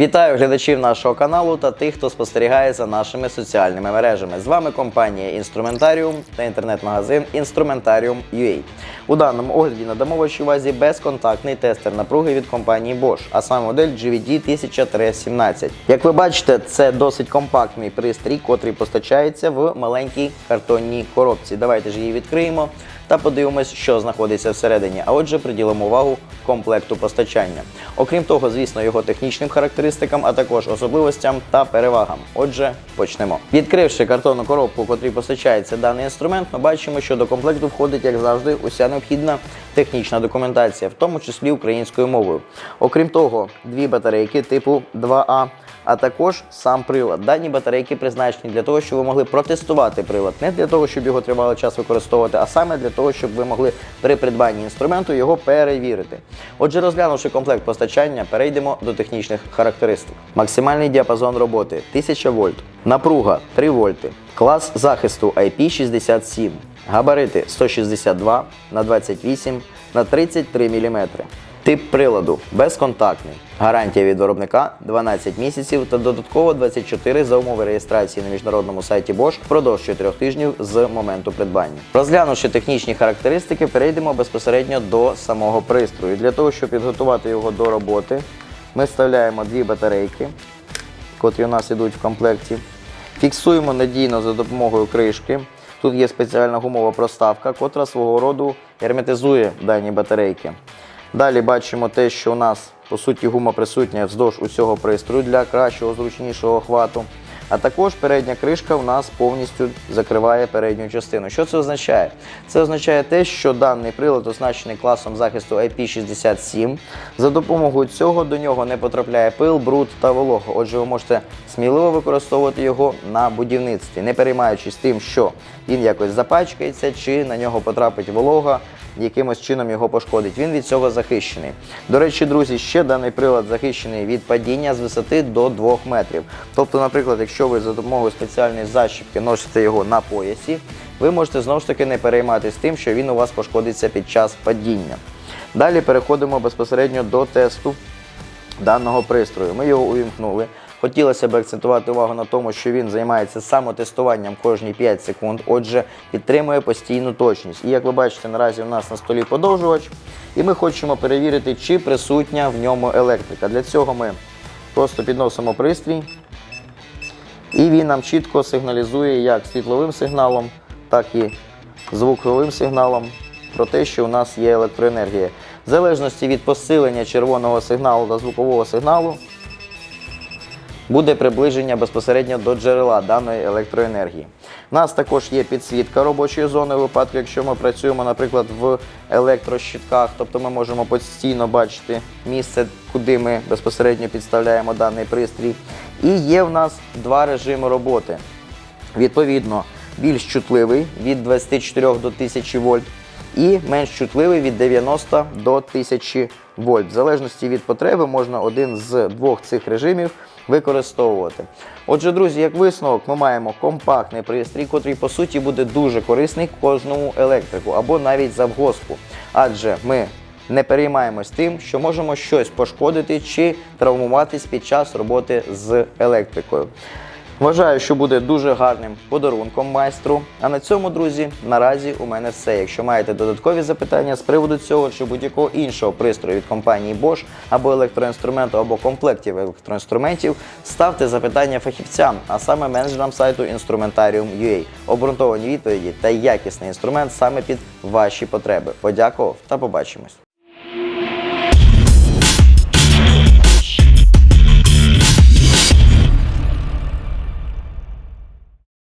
Вітаю глядачів нашого каналу та тих, хто спостерігає за нашими соціальними мережами. З вами компанія Інструментаріум та інтернет-магазин Instrumentarium.ua. У даному огляді надамо вашій увазі безконтактний тестер напруги від компанії Bosch, а саме модель GVD 1000-17. Як ви бачите, це досить компактний пристрій, котрий постачається в маленькій картонній коробці. Давайте ж її відкриємо та подивимось, що знаходиться всередині. А отже, приділимо увагу комплекту постачання. Окрім того, звісно, його технічним характеристикам, а також особливостям та перевагам. Отже, почнемо. Відкривши картонну коробку, в котрій постачається даний інструмент, ми бачимо, що до комплекту входить, як завжди, уся необхідна технічна документація, в тому числі українською мовою. Окрім того, дві батарейки типу 2А. А також сам прилад. Дані батарейки призначені для того, щоб ви могли протестувати прилад, не для того, щоб його тривалий час використовувати, а саме для того, щоб ви могли при придбанні інструменту його перевірити. Отже, розглянувши комплект постачання, перейдемо до технічних характеристик. Максимальний діапазон роботи 1000 вольт, напруга 3 вольти, клас захисту IP67, габарити 162 на 28 на 33 мм. Тип приладу безконтактний. Гарантія від виробника 12 місяців та додатково 24 за умови реєстрації на міжнародному сайті Bosch впродовж 4 тижнів з моменту придбання. Розглянувши технічні характеристики, перейдемо безпосередньо до самого пристрою. Для того, щоб підготувати його до роботи, ми вставляємо дві батарейки, котрі у нас йдуть в комплекті. Фіксуємо надійно за допомогою кришки. Тут є спеціальна гумова проставка, котра свого роду герметизує дані батарейки. Далі бачимо те, що у нас по суті гума присутня вздовж усього пристрою для кращого, зручнішого охвату. А також передня кришка у нас повністю закриває передню частину. Що це означає? Це означає те, що даний прилад оснащений класом захисту IP67. За допомогою цього до нього не потрапляє пил, бруд та волога. Отже, ви можете сміливо використовувати його на будівництві, не переймаючись тим, що він якось запачкається чи на нього потрапить волога якимось чином його пошкодить. Він від цього захищений. До речі, друзі, ще даний прилад захищений від падіння з висоти до 2 метрів. Тобто, наприклад, якщо ви за допомогою спеціальної защіпки носите його на поясі, ви можете знову ж таки не перейматися тим, що він у вас пошкодиться під час падіння. Далі переходимо безпосередньо до тесту даного пристрою. Ми його увімкнули. Хотілося б акцентувати увагу на тому, що він займається самотестуванням кожні 5 секунд, отже, підтримує постійну точність. І як ви бачите, наразі у нас на столі подовжувач, і ми хочемо перевірити, чи присутня в ньому електрика. Для цього ми просто підносимо пристрій, і він нам чітко сигналізує як світловим сигналом, так і звуковим сигналом про те, що у нас є електроенергія. В залежності від посилення червоного сигналу та звукового сигналу буде приближення безпосередньо до джерела даної електроенергії. У нас також є підсвітка робочої зони у випадку, якщо ми працюємо, наприклад, в електрощитках, тобто ми можемо постійно бачити місце, куди ми безпосередньо підставляємо даний пристрій. І є в нас два режими роботи. Відповідно, більш чутливий від 24 до 1000 вольт і менш чутливий від 90 до 1000 вольт. В залежності від потреби можна один з двох цих режимів використовувати. Отже, друзі, як висновок, ми маємо компактний пристрій, котрий по суті буде дуже корисний кожному електрику або навіть завгоску. Адже ми не переймаємось тим, що можемо щось пошкодити чи травмуватись під час роботи з електрикою. Вважаю, що буде дуже гарним подарунком майстру. А на цьому, друзі, наразі у мене все. Якщо маєте додаткові запитання з приводу цього чи будь-якого іншого пристрою від компанії Bosch або електроінструменту, або комплектів електроінструментів, ставте запитання фахівцям, а саме менеджерам сайту Instrumentarium.ua. Обґрунтовані відповіді та якісний інструмент саме під ваші потреби. Подякував та побачимось.